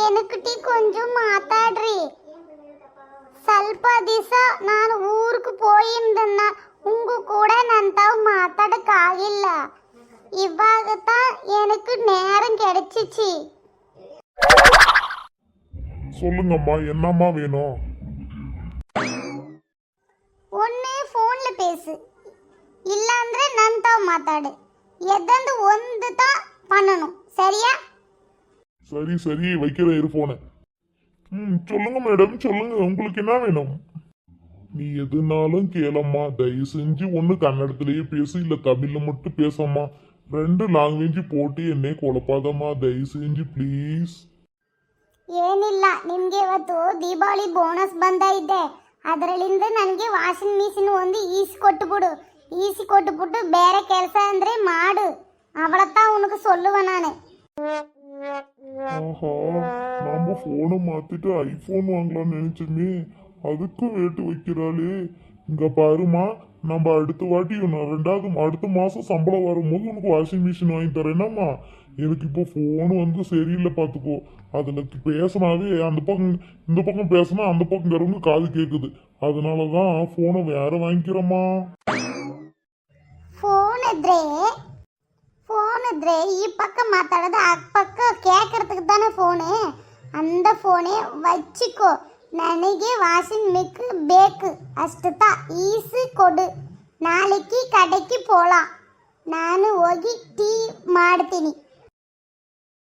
ಎನಕಟಿ ಕೊಂಚು ಮಾತಾಡ್ರಿ ಸ್ವಲ್ಪ ದಿವಸ ನಾನು ಊರಿಗೆ ಪೋಯಿಂದನ್ನ ಉಂಗು ಕೂಡ ನಂತಾವ್ ಮಾತಾಡಕ್ಕಾಗಿಲ್ಲ ಇವಾಗ தான் எனக்கு நேரம் கிடைச்சிச்சு சொல்லுங்கம்மா என்னம்மா வேணும் ஒன்று ಫೋನ್ಲಿ ಪೇಸು ಇಲ್ಲಾಂದ್ರೆ ನಂತಾವ್ ಮಾತಾಡು ಎದ್ದಂದು ಒಂದು சரி சரி வைக்கிற இருப்போனே ம் சொல்லுங்க மேடம் சொல்லுங்க உங்களுக்கு என்ன வேணும்? நீ எதுனாலும் கேளம்மா தயவு செஞ்சு ஒன்று கன்னடத்துலேயே பேசு இல்லை தமிழில் மட்டும் பேசம்மா. ரெண்டு லாங்குவேஜ் போட்டு என்னை குழப்பாதம்மா தயவு செஞ்சு ಪ್ಲೀಸ್ ಏನಿಲ್ಲ ನಿಮಗೆ ಇವತ್ತು ದೀಪಾವಳಿ ಬೋನಸ್ ಬಂದೈತೆ ಅದರಲ್ಲಿಂದ ನನಗೆ ವಾಷಿಂಗ್ ಮಿಷಿನ್ ಒಂದು ಈಸಿ ಕೊಟ್ಟುಬಿಡು ಈಸಿ ಕೊಟ್ಟುಬಿಟ್ಟು ಬೇರೆ ಕೆಲಸ ಅಂದರೆ ಮಾಡು ಅವಳತ್ತಾ ಉನಕ್ಕೆ ಸೊಲ್ಲುವ ನಾನು ஆஹா நாம போனை மாத்திட்டு ஐபோன் வாங்கலாம்னு நினைச்சோமே. அதுக்கும் ரேட்டு வைக்கிறாளே. இங்க பாருமா நம்ம அடுத்த வாட்டி நான் ரெண்டாவது அடுத்த மாசம் சம்பளம் வரும்போது உனக்கு வாஷிங் மிஷின் வாங்கி தரேனாம்மா எனக்கு இப்போ ஃபோன் வந்து சரியில்லை பார்த்துக்கோ. அதில் பேசினாவே அந்த பக்கம் இந்த பக்கம் பேசினா அந்த பக்கம் தரவங்க காது கேட்குது அதனால தான் ஃபோனை வேற வாங்கிக்கிறோம்மா. ಫೋನ್ ஃபோனு த்ரே ஈ பக்கம் மாத்தாடாத அப்பக்கம் கேட்கறதுக்கு தானே ஃபோனு அந்த ஃபೋನೇ ವಚ್ಚಿಕೋ ನನಗೆ ವಾಷಿಂಗ್ ಮಿಕ್ ಬೇಕು ಅಷ್ಟುತಾ ಈಸು ಕೊಡು ನಾಳೆಗೆ ಕಡೆಗೆ ಪೋಲಾ ನಾನು ಹೋಗಿ ಟೀ ಮಾಡ್ತೀನಿ